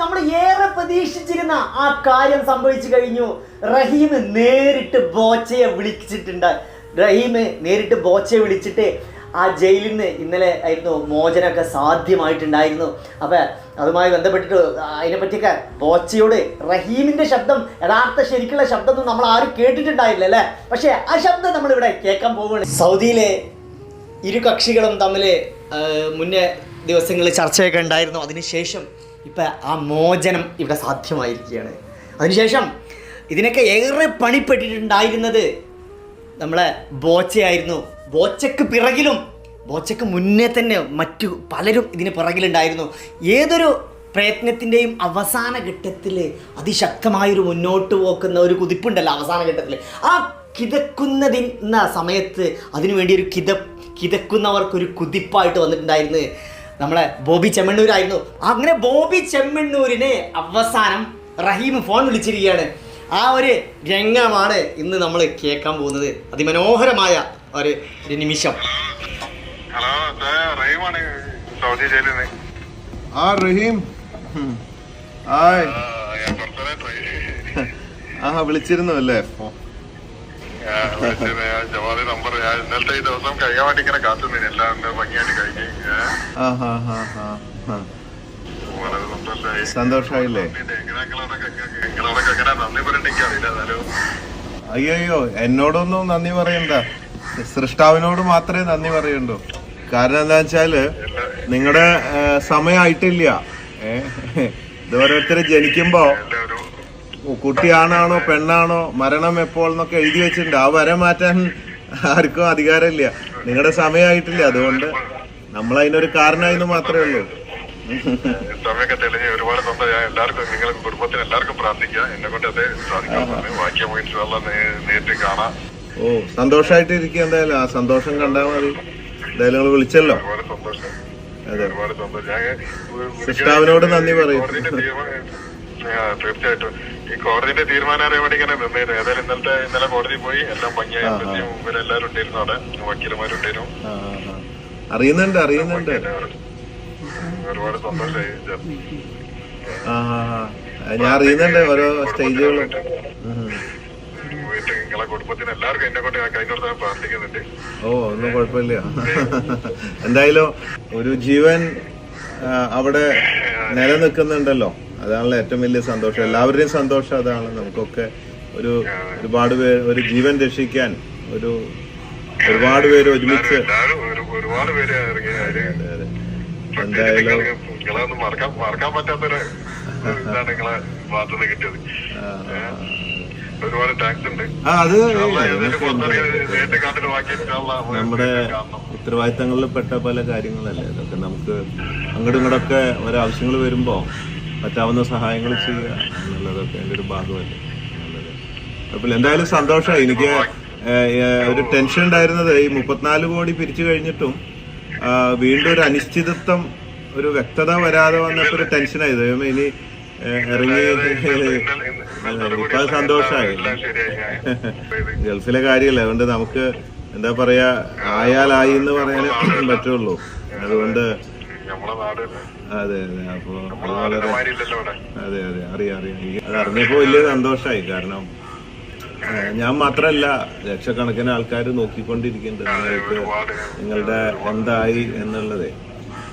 നമ്മൾ ഏറെ പ്രതീക്ഷിച്ചിരുന്ന ആ കാര്യം സംഭവിച്ചു കഴിഞ്ഞു. റഹീം നേരിട്ട് ബോച്ചയെ വിളിച്ചിട്ടുണ്ട്. റഹീം നേരിട്ട് ബോച്ചയെ വിളിച്ചിട്ട് ആ ജയിലിൽ നിന്ന് ഇന്നലെ ആയിരുന്നു മോചനമൊക്കെ സാധ്യമായിട്ടുണ്ടായിരുന്നു. അപ്പം അതുമായി ബന്ധപ്പെട്ടിട്ട് അതിനെ പറ്റിയൊക്കെ ബോച്ചയോട് റഹീമിന്റെ ശബ്ദം യഥാർത്ഥ ശരിക്കുള്ള ശബ്ദമൊന്നും നമ്മൾ ആരും കേട്ടിട്ടുണ്ടായില്ല അല്ലേ? പക്ഷേ ആ ശബ്ദം നമ്മളിവിടെ കേൾക്കാൻ പോവുകയാണ്. സൗദിയിലെ ഇരു കക്ഷികളും തമ്മിൽ മുന്നേ ദിവസങ്ങളിൽ ചർച്ചയൊക്കെ ഉണ്ടായിരുന്നു. അതിനുശേഷം ഇപ്പം ആ മോചനം ഇവിടെ സാധ്യമായിരിക്കുകയാണ്. അതിനുശേഷം ഇതിനൊക്കെ ഏറെ പണിപ്പെട്ടിട്ടുണ്ടായിരുന്നത് നമ്മളെ ബോച്ചയായിരുന്നു. ബോച്ചയ്ക്ക് പിറകിലും ബോച്ചയ്ക്ക് മുന്നേ തന്നെ മറ്റു പലരും ഇതിന് പിറകിലുണ്ടായിരുന്നു. ഏതൊരു പ്രയത്നത്തിന്റെയും അവസാന ഘട്ടത്തിൽ അതിശക്തമായൊരു മുന്നോട്ട് പോക്കുന്ന ഒരു കുതിപ്പുണ്ടല്ലോ അവസാന ഘട്ടത്തിൽ ആ കിതക്കുന്നതിന്ന സമയത്ത് അതിനുവേണ്ടി ഒരു കിത കിതക്കുന്നവർക്കൊരു കുതിപ്പായിട്ട് വന്നിട്ടുണ്ടായിരുന്നു. നമ്മളെ ബോബി ചെമ്മണ്ണൂരായിരുന്നു. അങ്ങനെ ബോബി ചെമ്മണ്ണൂരിനെ അവസാനം റഹീം ഫോൺ വിളിച്ചിരിക്കുകയാണ്. ആ ഒരു രംഗമാണ് ഇന്ന് നമ്മൾ കേൾക്കാൻ പോകുന്നത്. അതിമനോഹരമായ ഒരു നിമിഷം. ഹലോ ഇത് റഹീമാണ് സൗദി ജയിലിൽ നിന്ന്. ആ റഹീം. ആ, വിളിച്ചിരുന്നു അല്ലേ ജവാദി നമ്പർ ദിവസം ഇങ്ങനെ എല്ലാം ഏഹ് അയ്യോ എന്നോടൊന്നും നന്ദി പറയണ്ട. സൃഷ്ടാവിനോട് മാത്രമേ നന്ദി പറയണ്ടോ. കാരണം എന്താ വെച്ചാൽ നിങ്ങളുടെ സമയമായിട്ടില്ല ഏ ഇത് ഓരോരുത്തർ ജനിക്കുമ്പോ കുട്ടിയാണാണോ പെണ്ണാണോ മരണം എപ്പോൾ എന്നൊക്കെ എഴുതി വെച്ചിട്ടുണ്ട്. ആ വര മാറ്റാൻ ആർക്കും അധികാരമില്ല. നിങ്ങളുടെ സമയമായിട്ടില്ല. അതുകൊണ്ട് നമ്മൾ അതിനൊരു കാരണമായിരുന്നു മാത്രമേ ഉള്ളൂ. സമയമൊക്കെ തെളിഞ്ഞ് ഒരുപാട് ഞാൻ എല്ലാവർക്കും കുടുംബത്തിന് എല്ലാവർക്കും പ്രാർത്ഥിക്കാം എന്നെ കൊണ്ട് അത് സാധിക്കാൻ പറഞ്ഞു ബാക്കി നമുക്ക് ഇൻഷാല്ലാ നേരിട്ട് കാണാം. ഓ സന്തോഷമായിട്ട് ഇരിക്കുക എന്തായാലും. ആ സന്തോഷം കണ്ടാൽ മതി. എന്തായാലും നിങ്ങൾ വിളിച്ചല്ലോ. സിസ്റ്റാവിനോട് നന്ദി പറയും. തീർച്ചയായിട്ടും. ഈ കോടതിന്റെ തീരുമാനം അറിയാൻ വേണ്ടി ഇങ്ങനെ നിന്നായിരുന്നു ഏതായാലും ഇന്നലത്തെ ഇന്നലെ കോടതി പോയി. എല്ലാം ഭംഗിയായി എല്ലാവരും ഉണ്ടായിരുന്നു അവിടെ. വക്കീലന്മാരുണ്ടായിരുന്നു. അറിയുന്നുണ്ട് അറിയുന്നുണ്ട്. ഒരുപാട് സന്തോഷമായി. ഞാൻ അറിയുന്നുണ്ട് ഓരോ സ്റ്റേജുകളും. നിങ്ങളെ കുടുംബത്തിന് എല്ലാവർക്കും എന്നെ കൊണ്ട് പ്രാർത്ഥിക്കുന്നുണ്ട്. ഓ ഒന്നും കുഴപ്പമില്ല. എന്തായാലും ഒരു ജീവൻ അവിടെ നിലനിൽക്കുന്നുണ്ടല്ലോ. അതാണല്ലോ ഏറ്റവും വലിയ സന്തോഷം. എല്ലാവരുടെയും സന്തോഷം അതാണ്. നമുക്കൊക്കെ ഒരു ഒരുപാട് പേര് ഒരു ജീവൻ രക്ഷിക്കാൻ ഒരു ഒരുപാട് പേര് ഒരുമിച്ച് ഒരുപാട് പേര് എന്തായാലും മറക്കാൻ പറ്റാത്തൊരു കിട്ടിയത്. താങ്ക്സ് ഉണ്ട്. അത് നമ്മുടെ ഉത്തരവാദിത്തങ്ങളിൽ പെട്ട പല കാര്യങ്ങളല്ലേ? അതൊക്കെ നമുക്ക് അങ്ങോട്ടും ഇങ്ങോട്ടൊക്കെ ഒരാവശ്യങ്ങൾ വരുമ്പോൾ പറ്റാവുന്ന സഹായങ്ങൾ ചെയ്യുക എന്നുള്ളതൊക്കെ എന്റെ ഒരു ഭാഗമല്ലേ. നല്ലത്. കുഴപ്പമില്ല എന്തായാലും സന്തോഷമായി എനിക്ക് ഒരു ടെൻഷൻ ഉണ്ടായിരുന്നത് ഈ മുപ്പത്തിനാല് കോടി പിരിച്ചു കഴിഞ്ഞിട്ടും വീണ്ടും ഒരു അനിശ്ചിതത്വം ഒരു വ്യക്തത വരാതെ വന്നപ്പോൾ ഒരു ടെൻഷനായി. ദൈവം ഇനി ഇറങ്ങി ഇപ്പം സന്തോഷമായി. ഗൾഫിലെ കാര്യമല്ല? അതുകൊണ്ട് നമുക്ക് എന്താ പറയാ ആയാലായി എന്ന് പറയാനേ പറ്റുള്ളൂ. അതുകൊണ്ട് അതെ അതെ. അപ്പൊ വളരെ അതെ അതെ. അറിയാം അറിയാം. അത് അറിഞ്ഞപ്പോ വലിയ സന്തോഷമായി കാരണം ഞാൻ മാത്രല്ല ലക്ഷക്കണക്കിന് ആൾക്കാർ നോക്കിക്കൊണ്ടിരിക്കുന്നുണ്ട് നിങ്ങൾക്ക് നിങ്ങളുടെ എന്തായി എന്നുള്ളതേ.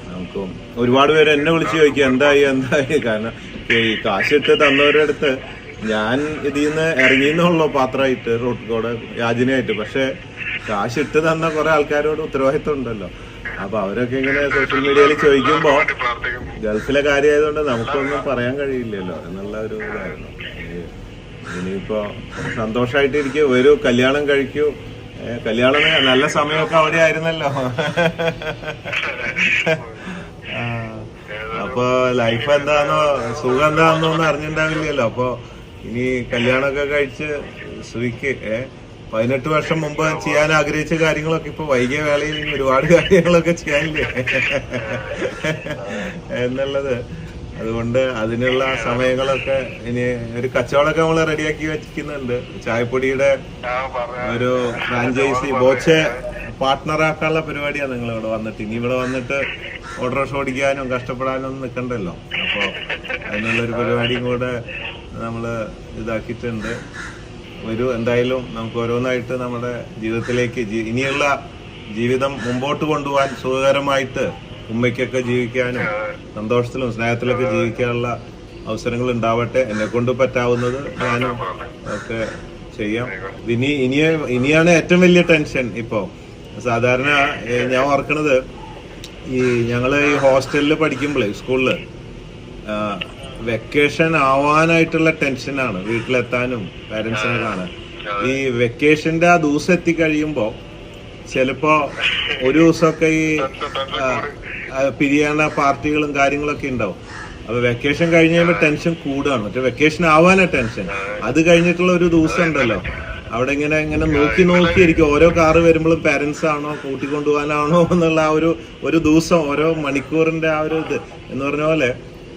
നമുക്ക് ഒരുപാട് പേര് എന്നെ വിളിച്ച് ചോദിക്കുക എന്തായി എന്തായി? കാരണം ഈ കാശിട്ട് തന്നവരുടെ അടുത്ത് ഞാൻ ഇതിൽ നിന്ന് ഇറങ്ങിയെന്നുള്ളൂ പാത്രമായിട്ട് റോട്ട് കൂടെ യാചനയായിട്ട്. പക്ഷെ കാശിട്ട് തന്ന കുറെ ആൾക്കാരോട് ഉത്തരവാദിത്വം ഉണ്ടല്ലോ. അപ്പൊ അവരൊക്കെ ഇങ്ങനെ സോഷ്യൽ മീഡിയയിൽ ചോദിക്കുമ്പോ ഗൾഫിലെ കാര്യമായതുകൊണ്ട് നമുക്കൊന്നും പറയാൻ കഴിയില്ലല്ലോ. എന്നുള്ള ഒരു ഇതായിരുന്നു. ഇനി- ഇനിയിപ്പോ സന്തോഷമായിട്ട് ഇരിക്കും ഒരു കല്യാണം കഴിക്കൂ. കല്യാണം നല്ല സമയമൊക്കെ അവിടെ ആയിരുന്നല്ലോ. അപ്പൊ ലൈഫ് എന്താന്നോ സുഖം എന്താണെന്നോ ഒന്നും അറിഞ്ഞിട്ടുണ്ടാവില്ലല്ലോ അപ്പൊ ഇനി കല്യാണമൊക്കെ കഴിച്ച് സുഖിക്ക് ഏ? പതിനെട്ട് വർഷം മുമ്പ് ചെയ്യാൻ ആഗ്രഹിച്ച കാര്യങ്ങളൊക്കെ ഇപ്പൊ വൈകിയ വേളയിൽ ഒരുപാട് കാര്യങ്ങളൊക്കെ ചെയ്യാനില്ലേ? എന്നുള്ളത്. അതുകൊണ്ട് അതിനുള്ള സമയങ്ങളൊക്കെ ഇനി ഒരു കച്ചവടമൊക്കെ നമ്മൾ റെഡിയാക്കി വെച്ചിരിക്കുന്നുണ്ട്. ചായപ്പൊടിയുടെ ഒരു ഫ്രാഞ്ചൈസി ബോച്ചെ പാർട്ട്ണറാക്കാനുള്ള പരിപാടിയാണ് നിങ്ങൾ ഇവിടെ വന്നിട്ട്. ഇനി ഇവിടെ വന്നിട്ട് ഓട്ടോറിക്ഷ ഓടിക്കാനും കഷ്ടപ്പെടാനും ഒന്നും നിൽക്കണ്ടല്ലോ അപ്പോൾ അതിനുള്ളൊരു പരിപാടിയും കൂടെ നമ്മൾ ഇതാക്കിയിട്ടുണ്ട്. ഒരു എന്തായാലും നമുക്ക് ഓരോന്നായിട്ട് നമ്മുടെ ജീവിതത്തിലേക്ക് ഇനിയുള്ള ജീവിതം മുമ്പോട്ട് കൊണ്ടുപോകാൻ സുഖകരമായിട്ട് ഉമ്മയ്ക്കൊക്കെ ജീവിക്കാനും സന്തോഷത്തിലും സ്നേഹത്തിലൊക്കെ ജീവിക്കാനുള്ള അവസരങ്ങൾ ഉണ്ടാവട്ടെ. എന്നെ കൊണ്ട് പറ്റാവുന്നത് ഞാനും ഒക്കെ ചെയ്യാം. ഇനി ഇനിയ ഇനിയാണ് ഏറ്റവും വലിയ ടെൻഷൻ ഇപ്പോ. സാധാരണ ഞാൻ ഓർക്കണത് ഈ ഞങ്ങൾ ഈ ഹോസ്റ്റലിൽ പഠിക്കുമ്പോൾ സ്കൂളിൽ വെക്കേഷൻ ആവാനായിട്ടുള്ള ടെൻഷനാണ് വീട്ടിലെത്താനും പാരന്റ്സിനെ കാണാൻ. ഈ വെക്കേഷന്റെ ആ ദിവസം എത്തിക്കഴിയുമ്പോ ചിലപ്പോ ഒരു ദിവസമൊക്കെ ഈ ആ, പാർട്ടികളും കാര്യങ്ങളൊക്കെ ഉണ്ടാവും. അപ്പൊ വെക്കേഷൻ കഴിഞ്ഞ് ടെൻഷൻ കൂടുകയാണ്. മറ്റേ വെക്കേഷൻ ആവാനാ ടെൻഷൻ അത് കഴിഞ്ഞിട്ടുള്ള ഒരു ദിവസം ഉണ്ടല്ലോ. അവിടെ ഇങ്ങനെ ഇങ്ങനെ നോക്കി നോക്കിയിരിക്കും ഓരോ കാറ് വരുമ്പോഴും പാരന്റ്സ് ആണോ കൂട്ടിക്കൊണ്ടുപോകാനാണോ എന്നുള്ള ആ ഒരു ഒരു ദിവസം ഓരോ മണിക്കൂറിന്റെ ആ ഒരു ഇത്. എന്ന് പറഞ്ഞ പോലെ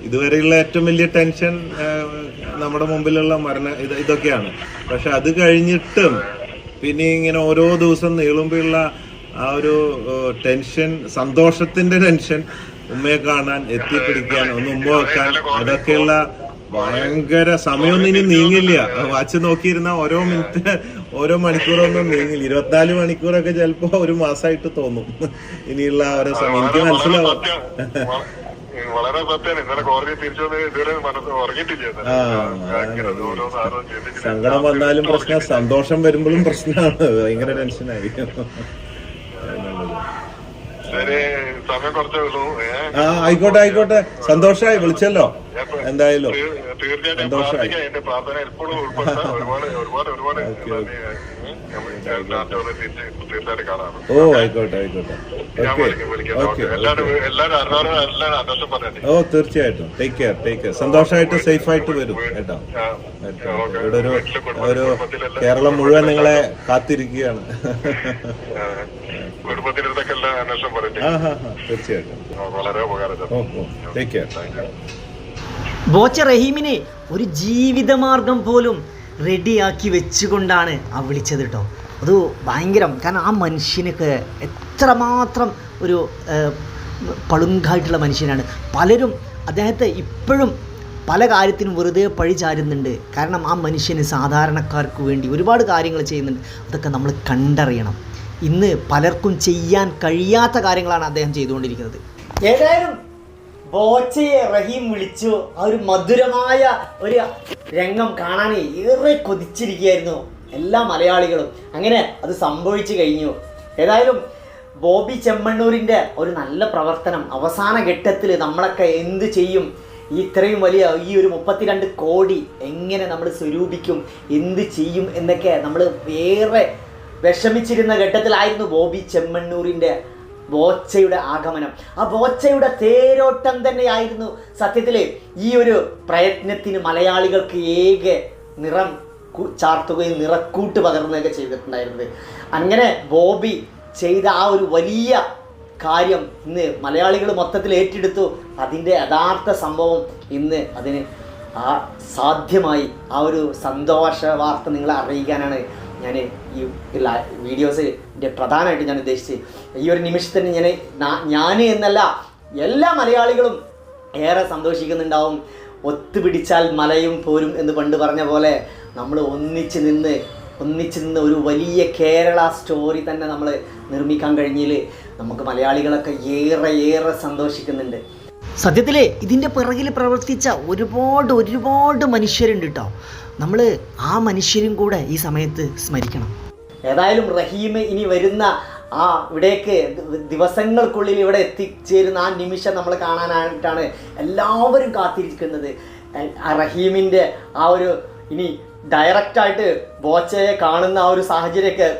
ഇതുവരെയുള്ള ഏറ്റവും വലിയ ടെൻഷൻ നമ്മുടെ മുമ്പിലുള്ള മരണ ഇത് ഇതൊക്കെയാണ്. പക്ഷെ അത് കഴിഞ്ഞിട്ടും പിന്നെ ഇങ്ങനെ ഓരോ ദിവസം നീളുമ്പോഴുള്ള ആ ഒരു ടെൻഷൻ സന്തോഷത്തിന്റെ ടെൻഷൻ ഉമ്മയെ കാണാൻ എത്തിപ്പിടിക്കാൻ ഒന്ന് ഉമ്മ വെക്കാൻ അതൊക്കെയുള്ള ഭയങ്കര സമയമൊന്നും ഇനി നീങ്ങില്ല. വാച്ച് നോക്കിയിരുന്ന ഓരോ മിനിറ്റ് ഓരോ മണിക്കൂറൊന്നും നീങ്ങില്ല. ഇരുപത്തിനാല് മണിക്കൂറൊക്കെ ചിലപ്പോ ഒരു മാസമായിട്ട് തോന്നും. ഇനിയുള്ള ഓരോ സമയം. എനിക്ക് മനസ്സിലാവും. വളരെ സത്യാണ് ഇന്നലെ കോടതി തിരിച്ചു വന്ന് ഇതുവരെ മനസ്സ് ഉറങ്ങിയിട്ടില്ല സങ്കടം വന്നാലും പ്രശ്നം സന്തോഷം വരുമ്പോഴും പ്രശ്നമാണ്. ഭയങ്കര ടെൻഷനായി ആ ആയിക്കോട്ടെ ആയിക്കോട്ടെ. സന്തോഷമായി വിളിച്ചല്ലോ. എന്തായാലും. സന്തോഷമായി. ഓ ആയിക്കോട്ടെ ആയിക്കോട്ടെ. ഓ തീർച്ചയായിട്ടും. ടേക്ക് കെയർ ടേക്ക് കെയർ സന്തോഷമായിട്ട് സേഫ് ആയിട്ട് വരും കേട്ടോ. ഇവിടെ ഒരു ഒരു കേരളം മുഴുവൻ നിങ്ങളെ കാത്തിരിക്കുകയാണ്. തീർച്ചയായിട്ടും. ബോച്ച റഹീമിനെ ഒരു ജീവിതമാർഗം പോലും റെഡിയാക്കി വെച്ചുകൊണ്ടാണ് ആ വിളിച്ചത് കേട്ടോ അത് ഭയങ്കരം. കാരണം ആ മനുഷ്യനൊക്കെ എത്രമാത്രം ഒരു പളുങ്കായിട്ടുള്ള മനുഷ്യനാണ്. പലരും അദ്ദേഹത്തെ ഇപ്പോഴും പല കാര്യത്തിനും വെറുതെ പഴി ചാരുന്നുണ്ട്. കാരണം ആ മനുഷ്യന് സാധാരണക്കാർക്ക് വേണ്ടി ഒരുപാട് കാര്യങ്ങൾ ചെയ്യുന്നുണ്ട്. അതൊക്കെ നമ്മൾ കണ്ടറിയണം. ഇന്ന് പലർക്കും ചെയ്യാൻ കഴിയാത്ത കാര്യങ്ങളാണ് അദ്ദേഹം ചെയ്തുകൊണ്ടിരിക്കുന്നത്. ഏതായാലും ബോച്ചയെ റഹീം വിളിച്ചു. ആ ഒരു മധുരമായ ഒരു രംഗം കാണാൻ ഏറെ കൊതിച്ചിരിക്കുകയായിരുന്നു എല്ലാ മലയാളികളും. അങ്ങനെ അത് സംഭവിച്ചു കഴിഞ്ഞു. ഏതായാലും ബോബി ചെമ്മണ്ണൂരിന്റെ ഒരു നല്ല പ്രവർത്തനം അവസാന ഘട്ടത്തിൽ നമ്മളൊക്കെ എന്ത് ചെയ്യും? ഇത്രയും വലിയ ഈ ഒരു മുപ്പത്തിരണ്ട് കോടി എങ്ങനെ നമ്മൾ സ്വരൂപിക്കും? എന്ത് ചെയ്യും എന്നൊക്കെ നമ്മൾ വേറെ വിഷമിച്ചിരുന്ന ഘട്ടത്തിലായിരുന്നു ബോബി ചെമ്മണ്ണൂരിന്റെ ബോച്ചയുടെ ആഗമനം. ആ ബോച്ചയുടെ തേരോട്ടം തന്നെയായിരുന്നു സത്യത്തിൽ ഈ ഒരു പ്രയത്നത്തിന് മലയാളികൾക്ക് ഏക നിറം ചാർത്തുകയും നിറക്കൂട്ട് പകർന്നുകയൊക്കെ ചെയ്തിട്ടുണ്ടായിരുന്നത്. അങ്ങനെ ബോബി ചെയ്ത ആ ഒരു വലിയ കാര്യം ഇന്ന് മലയാളികൾ മൊത്തത്തിൽ ഏറ്റെടുത്തു. അതിന്റെ യഥാർത്ഥ സംഭവം ഇന്ന് അതിന് ആ സാധ്യമായി ആ ഒരു സന്തോഷ വാർത്ത നിങ്ങളെ അറിയിക്കാനാണ് ഞാൻ ഈ വീഡിയോസിന്റെ പ്രധാനമായിട്ട് ഞാൻ ഉദ്ദേശിച്ച് ഈ ഒരു നിമിഷത്തിന് ഞാൻ ഞാൻ എന്നല്ല എല്ലാ മലയാളികളും ഏറെ സന്തോഷിക്കുന്നുണ്ടാവും. ഒത്തുപിടിച്ചാൽ മലയും പോരും എന്ന് പണ്ട് പറഞ്ഞ പോലെ നമ്മൾ ഒന്നിച്ച് നിന്ന് ഒന്നിച്ച് നിന്ന് ഒരു വലിയ കേരള സ്റ്റോറി തന്നെ നമ്മൾ നിർമ്മിക്കാൻ കഴിഞ്ഞതിൽ നമുക്ക് മലയാളികളൊക്കെ ഏറെ ഏറെ സന്തോഷിക്കുന്നുണ്ട്. സത്യത്തിൽ ഇതിന്റെ പിറകിൽ പ്രവർത്തിച്ച ഒരുപാട് ഒരുപാട് മനുഷ്യരുണ്ട് കേട്ടോ നമ്മൾ ആ മനുഷ്യരും കൂടെ ഈ സമയത്ത് സ്മരിക്കണം. ഏതായാലും റഹീം ഇനി വരുന്ന ആ ഇവിടേക്ക് ദിവസങ്ങൾക്കുള്ളിൽ ഇവിടെ എത്തിച്ചേരുന്ന ആ നിമിഷം നമ്മൾ കാണാനായിട്ടാണ് എല്ലാവരും കാത്തിരിക്കുന്നത്. റഹീമിന്റെ ആ ഒരു ഇനി ഡയറക്റ്റായിട്ട് ബോച്ചയെ കാണുന്ന ആ ഒരു സാഹചര്യമൊക്കെ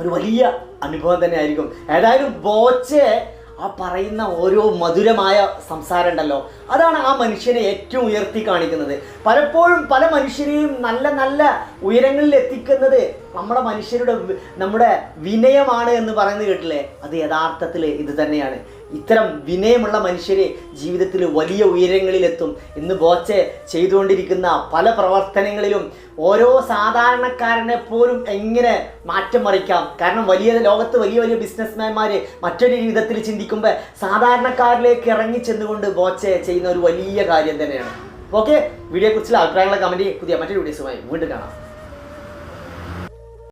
ഒരു വലിയ അനുഭവം തന്നെ ആയിരിക്കും ഏതായാലും ബോച്ചെ ആ പറയുന്ന ഓരോ മധുരമായ സംസാരം ഉണ്ടല്ലോ അതാണ് ആ മനുഷ്യനെ ഏറ്റവും ഉയർത്തി കാണിക്കുന്നത്. പലപ്പോഴും പല മനുഷ്യരെയും നല്ല നല്ല ഉയരങ്ങളിൽ എത്തിക്കുന്നത് നമ്മുടെ മനുഷ്യരുടെ നമ്മുടെ വിനയമാണ് എന്ന് പറയുന്നത് കേട്ടില്ലേ? അത് യഥാർത്ഥത്തിൽ ഇത് തന്നെയാണ്. ഇത്തരം വിനയമുള്ള മനുഷ്യരെ ജീവിതത്തിൽ വലിയ ഉയരങ്ങളിലെത്തും ഇന്ന് ബോച്ചെ ചെയ്തുകൊണ്ടിരിക്കുന്ന പല പ്രവർത്തനങ്ങളിലും ഓരോ സാധാരണക്കാരനെ പോലും എങ്ങനെ മാറ്റം മറിക്കാം? കാരണം വലിയ ലോകത്ത് വലിയ വലിയ ബിസിനസ്മാൻമാർ മറ്റൊരു വിധത്തിൽ ചിന്തിക്കുമ്പോൾ സാധാരണക്കാരിലേക്ക് ഇറങ്ങി ചെന്നുകൊണ്ട് ബോച്ചെ ചെയ്യുന്ന ഒരു വലിയ കാര്യം തന്നെയാണ്. ഓക്കെ? വീഡിയോയെക്കുറിച്ചുള്ള അഭിപ്രായങ്ങളെ കമന്റ് പുതിയ മറ്റൊരു വീഡിയോസുമായി വീണ്ടും കാണാം.